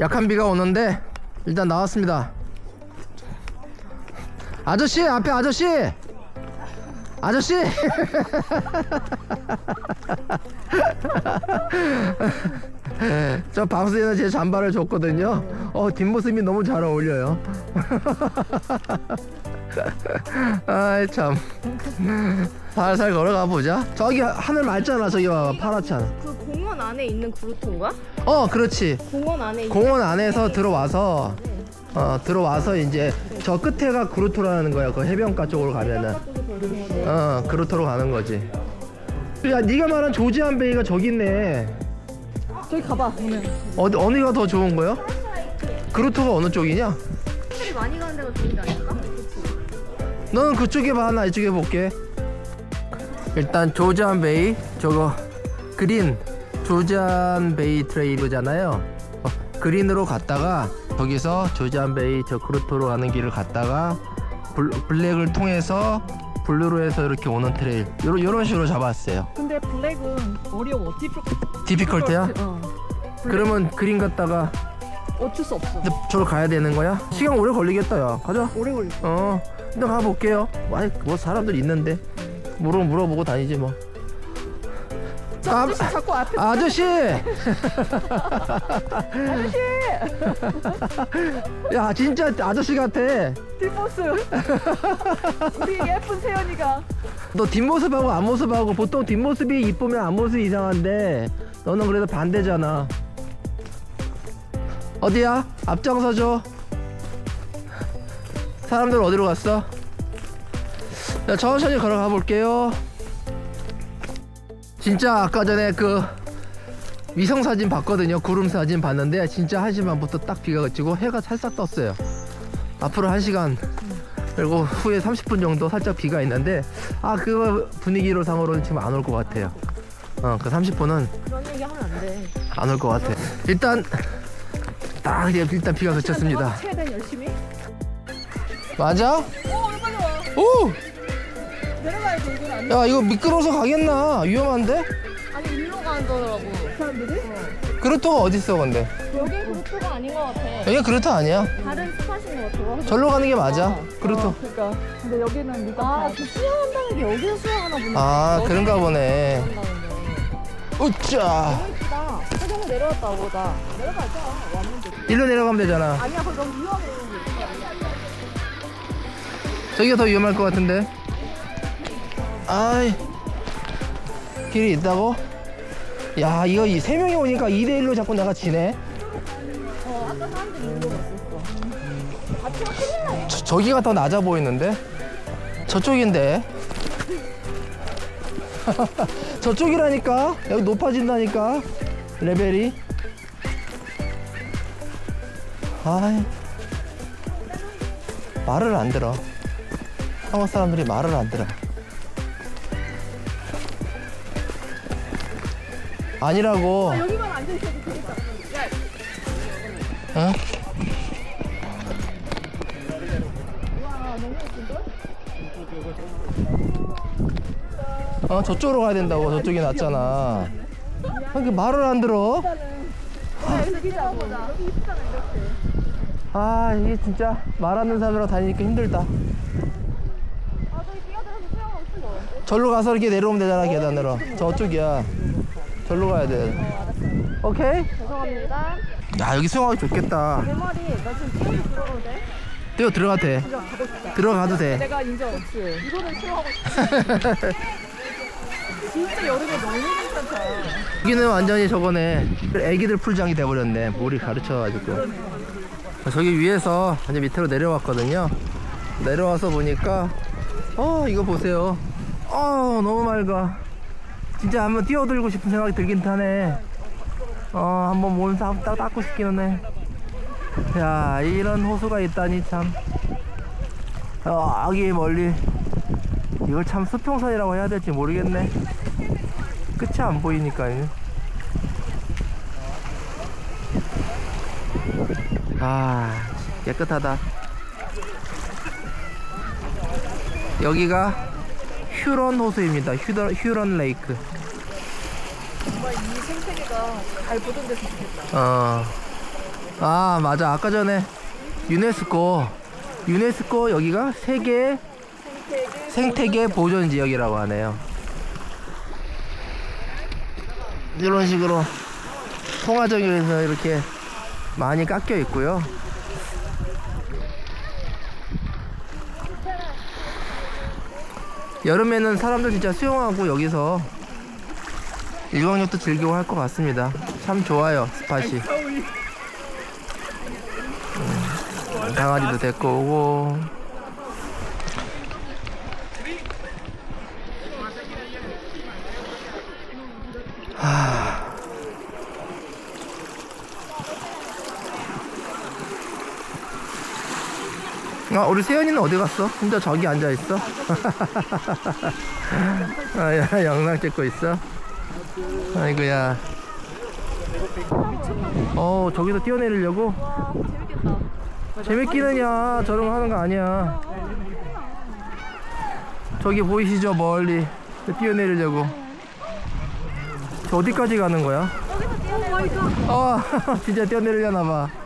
약한 비가 오는데 일단 나왔습니다. 아저씨 앞에 아저씨 아저씨 저 방수에는 제 잠바를 줬거든요. 어 뒷모습이 너무 잘 어울려요. 아이 참 살살 걸어가 보자. 저기 하늘 맑잖아 저기 봐 파랗잖아. 그 공원 안에 있는 그루트인가? 어 그렇지. 공원 안에 있는 공원 안에서 들어와서 어 들어와서 이제 저 끝에가 그루토라는 거야. 그 해변가 쪽으로 가면은 어 그루토로 가는 거지. 야 네가 말한 조지안 베이가 저기 있네. 저기 가봐 보면 어디 어디가 더 좋은 거요? 그루토가 어느 쪽이냐? 사람들이 많이 가는 데가 좋은 데 아닐까? 너는 그쪽에 봐, 나 이쪽에 볼게. 일단 조지안 베이 저거 그린 조지안 베이 트레이브잖아요. 어, 그린으로 갔다가 거기서 조지안 베이 저 그루토로 가는 길을 갔다가 블, 블랙을 통해서 블루로 해서 이렇게 오는 트레일 요런 요런 식으로 잡았어요. 근데 블랙은 어려워. 디프 디피컬트야? 어. 그러면 그린 갔다가 어쩔 수 없어. 근데 저로 가야 되는 거야? 시간 오래 걸리겠다 야. 가자. 오래 걸려. 어, 일단 가볼게요. 아이, 뭐 사람들 있는데 물어 물어보고 다니지 뭐. 저 아, 아저씨 자꾸 앞에 아저씨. 아저씨 야, 진짜 아저씨 같아. 뒷모습. 우리 예쁜 세연이가 너 뒷모습하고 앞모습하고 보통 뒷모습이 이쁘면 앞모습이 이상한데 너는 그래도 반대잖아. 어디야? 앞장서줘. 사람들 어디로 갔어? 자, 천천히 걸어가 볼게요. 진짜 아까 전에 그 위성 사진 봤거든요. 구름 사진 봤는데 진짜 한 시간부터 딱 비가 그치고 해가 살짝 떴어요. 앞으로 한 시간 그리고 후에 30분 정도 살짝 비가 있는데 아 그 분위기로 상으로는 지금 안 올 것 같아요. 어그 30분은 그런 얘기 하면 안 돼 안 올 것 같아. 일단 딱 이제 일단 비가 그쳤습니다. 최대한 열심히 맞아? 오 빨리 와 오! 내려가야 돼 이건 안야 이거 미끄러워서 가겠나? 위험한데? 가더라고 사람들이 그루터가 어디 있어 근데? 여기 그루트가 아닌 것 같아 여기 그루터 아니야. 다른 스팟인 것 같아 절로 가는 게 맞아. 그루터. 어, 그러니까 근데 여기는 누가 다 아그 수영한다는 게 여기서 수영하나 보네 아 그런가 보네. 우짜. 이쁘다 세경 내려왔다 보다 내려가자 왔는데 일로 내려가면 되잖아. 아니야 그거 너무 위험해 저기가 더 위험할 것 같은데. 아이 길이 있다고? 야 이거 이 세 명이 오니까 2대 1로 자꾸 내가 지네. 어 아까 같이가 큰일 나네 저, 저기가 더 낮아 보이는데? 저쪽인데? 저쪽이라니까? 여기 높아진다니까? 레벨이? 아이 말을 안 들어 한국 사람들이 말을 안 들어 아니라고. 여기만 앉아 있어도 되겠다. 응? 어 저쪽으로 가야 된다고. 저쪽이 낫잖아. 이렇게 말을 안 들어? 아 이게 진짜 말하는 사람이랑 다니니까 힘들다. 아 저기 뛰어들어서 수영하고 싶어 절로 가서 이렇게 내려오면 되잖아 계단으로. 저쪽이야 절로 가야 돼. 오케이? 죄송합니다. 야 여기 수영하기 좋겠다. 내 말이 나 지금 뛰어서 들어가도 돼? 뛰어 들어가도 돼. 들어가도 돼. 내가 인정. 없어 이거는 수영하고 싶어. 진짜 여름에 너무 괜찮다. 여기는 완전히 저거네 애기들 풀장이 돼버렸네. 물이 가르쳐가지고. 저기 위에서 이제 밑으로 내려왔거든요. 내려와서 보니까 어 이거 보세요. 어 너무 맑아 진짜 한번 뛰어들고 싶은 생각이 들긴 하네. 어 한번 몸 딱, 딱 닦고 싶기는 해야 이런 호수가 있다니 참. 어, 여기 멀리. 이걸 참 수평선이라고 해야 될지 모르겠네. 끝이 안 보이니까 아 깨끗하다. 여기가 휴런 호수입니다. 휴런, 휴런 레이크. 정말 이 생태계가 잘 보존돼서 좋겠다. 어. 아 맞아. 아까 전에 유네스코 유네스코 여기가 세계 생태계 보존 지역이라고 하네요. 이런 식으로 통화정에서 이렇게 많이 깎여 있고요 여름에는 사람들 진짜 수영하고 여기서 일광욕도 즐기고 할 것 같습니다. 참 좋아요 스팟이. 음, 강아지도 데리고 오고 아, 우리 세연이는 어디 갔어? 혼자 저기 앉아 있어? 아, 야, 영상 찍고 있어? 아이고야. 어, 저기서 뛰어내리려고? 재밌기는야. 저런 거 하는 거 아니야. 저기 보이시죠? 멀리. 뛰어내리려고. 저 어디까지 가는 거야? 어, 진짜 뛰어내리려나 봐.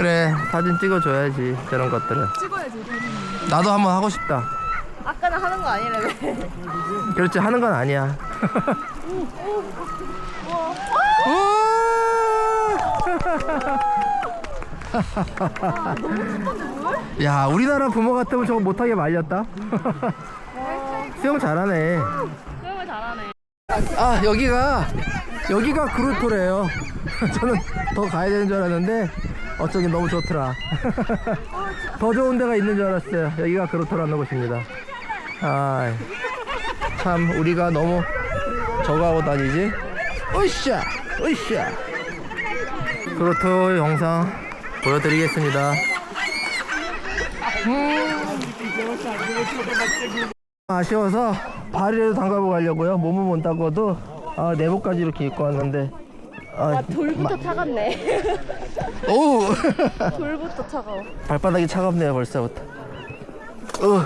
그래, 사진 찍어줘야지. 저런 것들은. 찍어야지. 나도 한번 하고 싶다. 아까는 하는 거 아니라며. 그렇지 하는 건 아니야. 야 우리나라 부모 같으면 저거 못하게 말렸다. 수영 잘하네. 수영을 잘하네. 아 여기가 여기가 그루토래요. 저는 더 가야 되는 줄 알았는데 어쩌기 너무 좋더라. 더 좋은 데가 있는 줄 알았어요. 여기가 그루토라는 곳입니다. 아, 참 우리가 너무 저거 하고 다니지. 으쌰, 으쌰. 그루토 영상 보여드리겠습니다. 음. 아쉬워서 발이라도 담가보고 가려고요. 몸은 못 담궈도 아, 내복까지 이렇게 입고 왔는데. 아, 돌부터 차갑네. 오! 돌부터 차가워. 발바닥이 차갑네요 벌써부터. 어,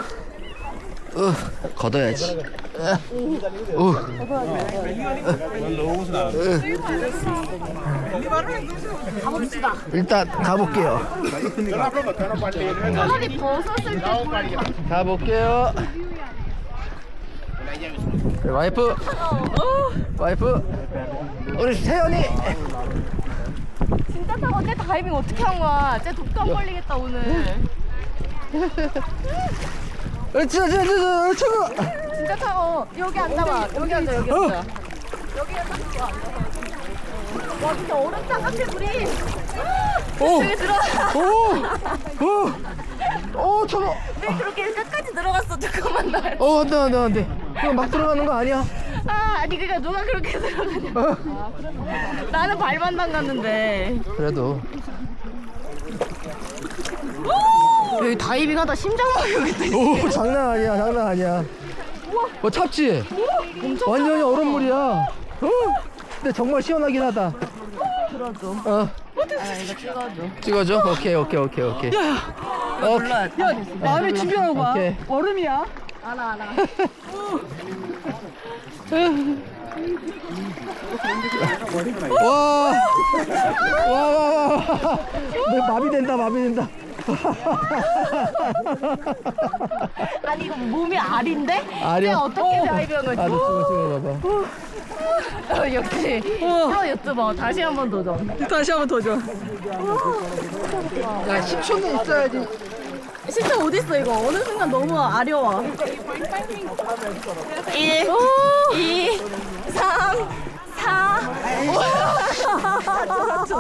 어, 걷어야지. 어, 가봅시다. 일단 가볼게요. 차라리 벗었을 때 돌. 가볼게요. 네, 와이프, 와이프, 우리 세연이. 진짜 차가워. 쟤 다이빙 어떻게 한 거야? 쟤 독감 걸리겠다 오늘. 으쌰, 으쌰, 으쌰, 으쌰. 진짜 차가워. 여기 앉아봐. 여기 앉아. 여기 어. 앉아. 여기 앉아. 와 진짜 얼음 장갑해 물이. 오, 여기 들어가. 오, 오, 오, 저거. 왜 그렇게 끝까지 들어갔어? 잠깐만 날. 어, 안 돼, 안 돼, 안 돼. 그거 막 들어가는 거 아니야? 아 아니 그니까 누가 그렇게 들어가냐. 어? 나는 발만 담갔는데. 그래도 여기 다이빙 하다 심장 막히겠다. 오 장난 아니야 장난 아니야 어 찹지 완전히 얼음물이야 어 근데 정말 시원하긴 하다 들어줘. 어 아 이거 찍어줘. 찍어줘 오케이 오케이 오케이 오케이 어, 몰라. 마음의 준비하고 와. 오케이. 얼음이야. 알아 알아. 와 와 와와 마비 된다 마비 된다 아니 이거 몸이 알인데? 알이야? 내가 어떻게 거지? 나도 찍어 찍어 봐봐 어, 역시 프로 유튜버 다시 한 번 도전. 다시 한번 도전. 야 10초는 있어야지 진짜 어딨어 이거? 어느 순간 너무 아려워. 1 2 3 4 4초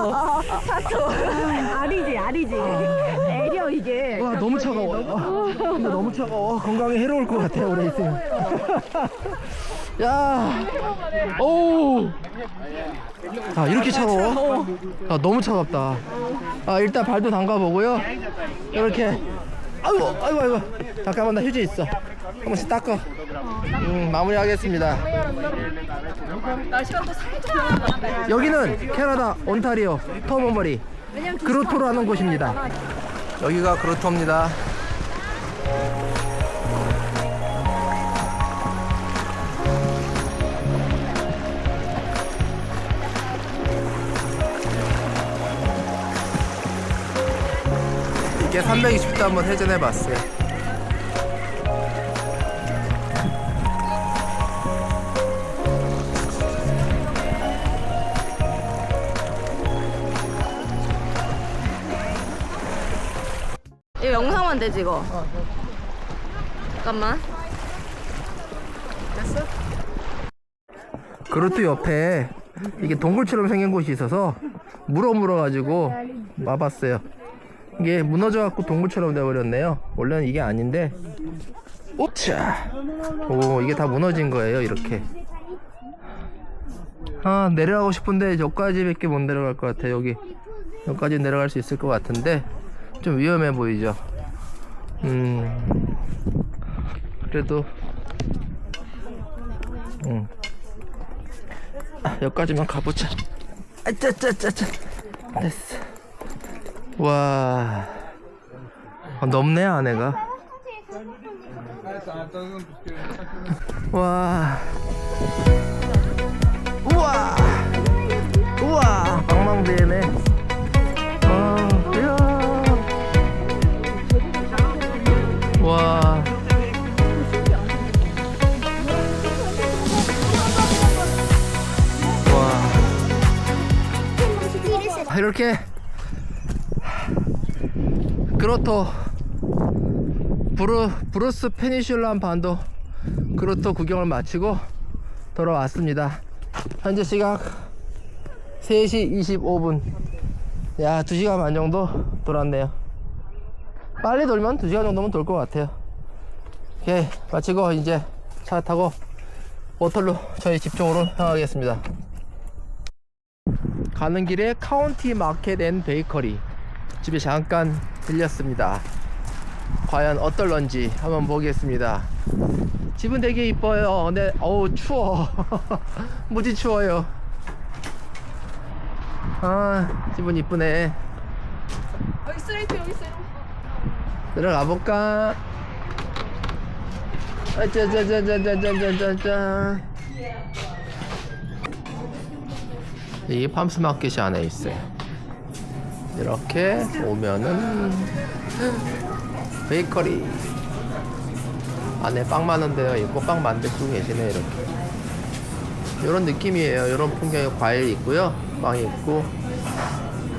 4초 알이지 알이지. 애려 이게. 와 너무 차가워 아, 근데 너무 차가워. 건강에 해로울 것 같아 오래 있으면 야오 아 이렇게 차가워? 아 너무 차갑다. 아 일단 발도 담가 보고요. 이렇게 아이고 아이고 아이고 잠깐만 나 휴지 있어. 한 번씩 닦어 음 마무리하겠습니다. 날씨가 또 살짝 여기는 캐나다 온타리오 터머머리 그로토라는 곳입니다. 여기가 그로토입니다. 320도 한번 회전해 봤어요. 이거 영상만 되지 이거 잠깐만 그릇도 옆에 이게 동굴처럼 생긴 곳이 있어서 물어 물어 가지고 와봤어요. 이게 무너져 갖고 동굴처럼 돼버렸네요. 원래는 이게 아닌데. 오차. 오 이게 다 무너진 거예요 이렇게. 아 내려가고 싶은데 여기까지 밖에 못 내려갈 것 같아 여기 여기까지 내려갈 수 있을 것 같은데 좀 위험해 보이죠. 음 그래도 음. 여기까지만 가보자. 아짜짜짜짜. 됐어. 와. 아, 넓네 안에가. 와. 우와. 우와. 방망대네. 아. 와. 와. 아, 이렇게 그로토 브루 브루스 페니슐란 반도 그로토 구경을 마치고 돌아왔습니다. 현재 시각 3시 25분. 야, 2시간 반 정도 돌았네요. 빨리 돌면 2시간 정도면 돌 것 같아요. 오케이, 마치고 이제 차 타고 워털로 저희 집 쪽으로 향하겠습니다. 가는 길에 카운티 마켓 앤 베이커리 집에 잠깐 들렸습니다. 과연 어떨런지 한번 보겠습니다. 집은 되게 이뻐요. 근데 어우 추워. 무지 추워요. 아 집은 이쁘네. 여기 스트레이트 여기 있어요. 들어가 볼까? 아, 짜자자자자자자자. 이게 팜스 마켓이 안에 있어요. 이렇게 오면은 베이커리 안에 빵 많은 데가 있고 빵 만들고 계시네 이렇게. 이런 느낌이에요. 이런 풍경에 과일 있고요, 빵 있고.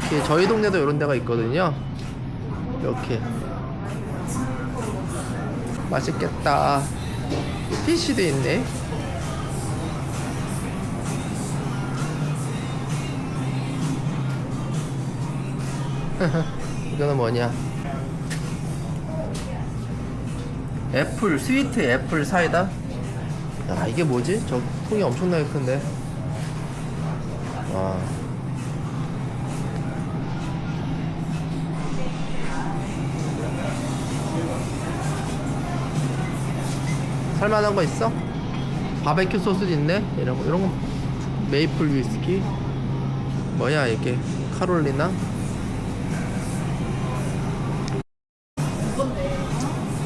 이렇게 저희 동네도 이런 데가 있거든요. 이렇게 맛있겠다. 피쉬도 있네. 이거는 뭐냐? 애플 스위트 애플 사이다. 야 이게 뭐지? 저 통이 엄청나게 큰데. 와. 살만한 거 있어? 바베큐 소스도 있네. 이런 거 이런 거 메이플 위스키. 뭐야 이게 카롤리나?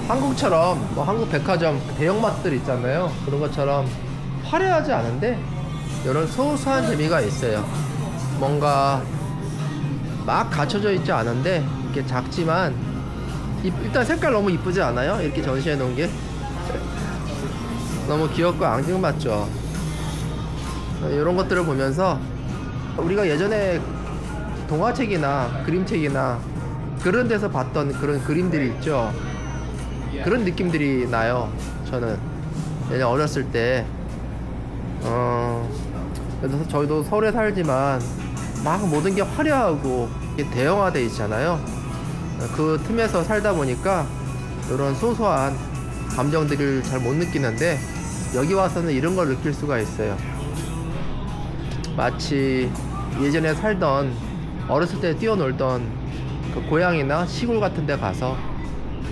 한국처럼 뭐 한국 백화점 대형마트들 있잖아요. 그런 것처럼 화려하지 않은데 이런 소소한 재미가 있어요. 뭔가 막 갖춰져 있지 않은데 이렇게 작지만 이- 일단 색깔 너무 이쁘지 않아요? 이렇게 전시해 놓은 게 너무 귀엽고 앙증맞죠. 이런 것들을 보면서 우리가 예전에 동화책이나 그림책이나 그런 데서 봤던 그런 그림들이 있죠. 그런 느낌들이 나요. 저는 예전 어렸을 때 어, 그래서 저희도 서울에 살지만 막 모든 게 화려하고 대형화돼 있잖아요. 그 틈에서 살다 보니까 이런 소소한 감정들을 잘 못 느끼는데 여기 와서는 이런 걸 느낄 수가 있어요. 마치 예전에 살던 어렸을 때 뛰어놀던 그 고향이나 시골 같은 데 가서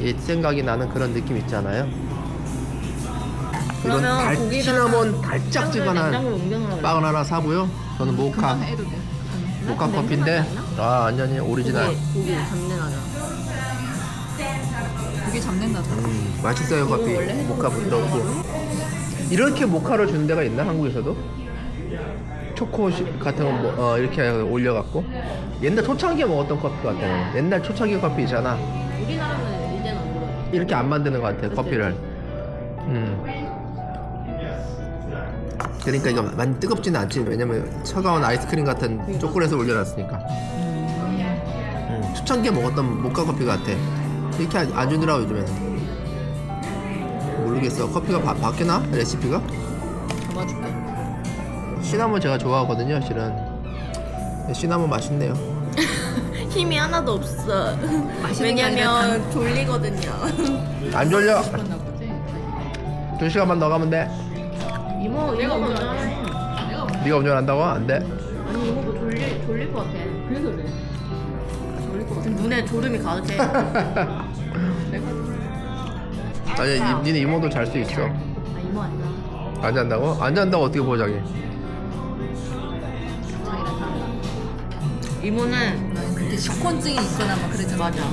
옛 생각이 나는 그런 느낌 있잖아요. 그러면 달, 고기랑 시나몬 달짝지근한 옮겨놓으라고 빵을 하나 사고요. 저는 모카 해도 돼. 모카 커피인데 아 완전히 오리지널. 고기, 고기 잡내 나잖아 고기 잡낸다. 음, 맛있어요 커피. 모카 부드럽고. 이렇게 모카를 주는 데가 있나 한국에서도? 초코 시- 같은 거 뭐, 어, 이렇게 올려갖고 옛날 초창기에 먹었던 커피 같아요. 옛날 초창기 커피 있잖아. 우리나라는 이렇게 안 만드는 것 같아 커피를. 음. 그러니까 이거 많이 뜨겁지는 않지 왜냐면 차가운 아이스크림 같은 초콜릿을 올려놨으니까. 음, 초창기에 먹었던 모카 커피 같아. 이렇게 안, 안 주더라고 요즘에는. 모르겠어 커피가 바, 바뀌나 레시피가? 잡아줄게. 시나몬 제가 좋아하거든요 실은. 시나몬 맛있네요. 힘이 하나도 없어. 왜냐면 졸리거든요. 안 졸려. 두 시간만 더 가면 돼. 이모 이거 먼저. 내가 뭐- 네가 운전한다고? 안 돼. 아니 이모도 졸리 졸릴 것 같아. 그래서 그래. 졸릴 것 같아. 눈에 졸음이 가득해. 내가 아니 이- 니네 이모도 잘 수 있어. 아 이모 안 나. 안 잔다고? 안 잔다고 어떻게 보장해? 이모는 그렇게 식곤증이 있거나 막 그러지 맞아.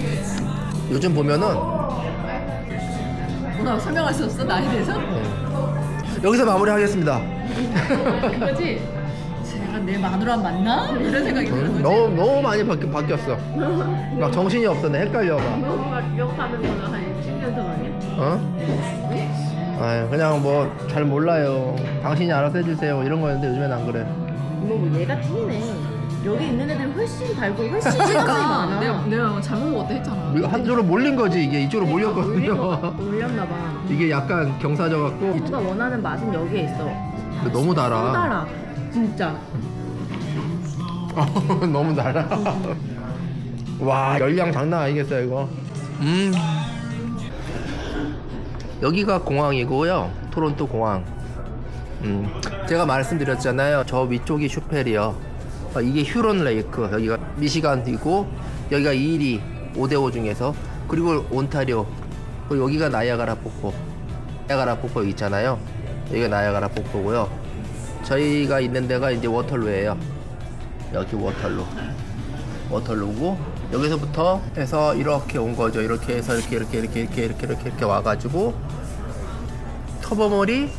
요즘 보면은 뭐라고 설명할 수 없어 나에 대해서? 여기서 마무리하겠습니다. 그거지. 제가 내 마누라 맞나? 이런 생각이 드는 응? 거지. 너무 너무 많이 바뀌, 바뀌었어. 막 정신이 없었네. 헷갈려 막. 이모가 기억하는 거는 한 10년 전 아니야? 어? 아 그냥 뭐 잘 몰라요. 당신이 알아서 해주세요. 이런 거였는데 요즘엔 안 그래. 이모 뭐 얘가 튀네. 여기 있는 애들이 훨씬 달고 훨씬 시간이 그러니까 많아. 내가 내가 잘못 먹었다 했잖아. 이거 한쪽으로 몰린 거지 이게 이쪽으로 몰렸거든요. 올렸나 봐. 이게 약간 경사져 갖고 이모가 원하는 맛은 여기에 있어. 너무 달아. 달아. 진짜. 너무 달아. 와 열량 장난 아니겠어요 이거. 음. 여기가 공항이고요. 토론토 공항. 음. 제가 말씀드렸잖아요. 저 위쪽이 슈펠이요. 어, 이게 휴런 레이크. 여기가 미시간이고 여기가 이리 5대5 중에서 그리고 온타리오. 그리고 여기가 나이아가라 폭포. 나이아가라 폭포 있잖아요. 여기가 나이아가라 폭포고요. 저희가 있는 데가 이제 워털루예요. 여기 워털루. 워털루고 여기서부터 해서 이렇게 온 거죠. 이렇게 해서 이렇게 이렇게 이렇게 이렇게 이렇게 이렇게, 이렇게 와가지고 터보몰이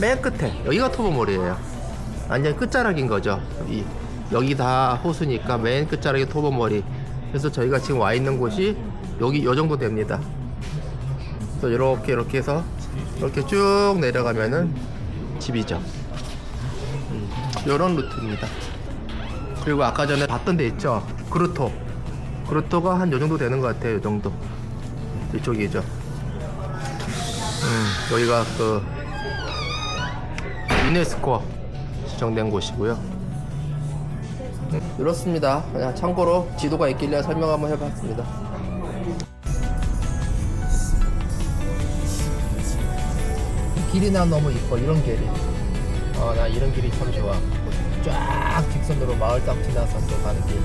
맨 끝에 여기가 터보몰이에요. 완전 끝자락인 거죠. 이, 여기 다 호수니까 맨 끝자락이 터보몰이. 그래서 저희가 지금 와 있는 곳이 여기 요 정도 됩니다. 그래서 이렇게 이렇게 해서 이렇게 쭉 내려가면은 집이죠. 음, 요런 루트입니다. 그리고 아까 전에 봤던 데 있죠 그루토 그루토가 한 요 정도 되는 것 같아요 요 정도 이쪽이죠 음, 여기가 그 유네스코 지정된 곳이고요 음, 이렇습니다. 그냥 참고로 지도가 있길래 설명 한번 해봤습니다. 길이나 너무 이뻐 이런 길이 어나 이런 길이 참 좋아. 쫙 직선으로 마을 딱 지나서 또 가는 길